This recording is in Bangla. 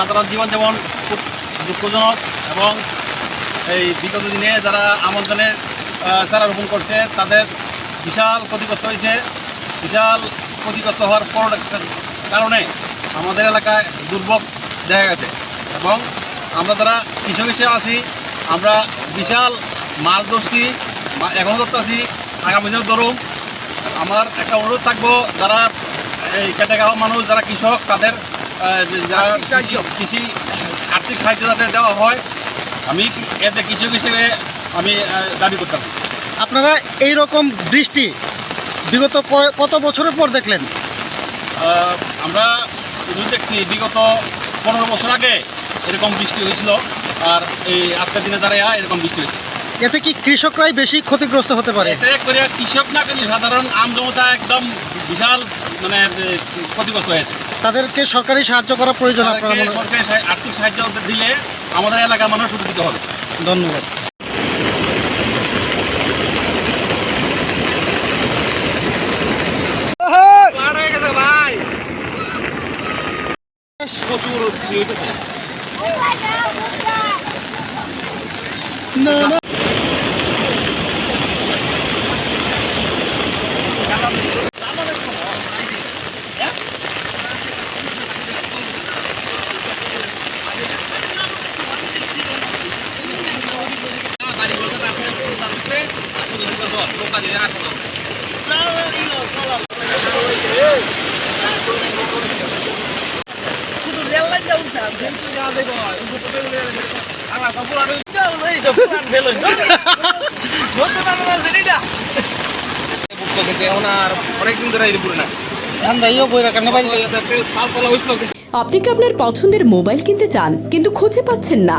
সাধারণ জীবন যেমন খুব দুঃখজনক এবং এই বিগত দিনে যারা আমন্ত্রণের চারা রোপণ করছে, তাদের বিশাল ক্ষতিগ্রস্ত হয়েছে। বিশাল ক্ষতিগ্রস্ত হওয়ার পর কারণে আমাদের এলাকায় দুর্ভোগ দেখা গেছে। এবং আমরা যারা কৃষক হিসেবে আছি, আমরা বিশাল মাছ ধরছি এখনও ধরতেছি আগামী দিনেও ধরুন আমার একটা অনুরোধ থাকব, যারা এই কেটে মানুষ, যারা কৃষক, তাদের যারা কৃষি আর্থিক সাহায্য যাতে দেওয়া হয় আমি এজ এ কৃষক হিসেবে আমি দাবি করতাম আপনারা এই রকম বৃষ্টি বিগত কত বছরের পর দেখলেন? আমরা যদি দেখছি বিগত পনেরো বছর আগে এরকম বৃষ্টি হয়েছিল আর এই আজকের দিনে দাঁড়ায় এরকম বৃষ্টি হয়েছে এতে কি কৃষকরাই বেশি ক্ষতিগ্রস্ত হতে পারে? এতে করে কৃষক না কিন্তু সাধারণ আম জনতা একদম বিশাল মানে ক্ষতিগ্রস্ত হয়েছে। তাদেরকে সরকারি সাহায্য করা প্রয়োজন আপনার মনে সরকারি আর্থিক সাহায্য দিলে আমাদের এলাকার মানুষ উপকৃত হবে। ধন্যবাদ। প্রচুর হইতেছে। না না। আপনি কি আপনার পছন্দের মোবাইল কিনতে চান কিন্তু খুঁজে পাচ্ছেন না?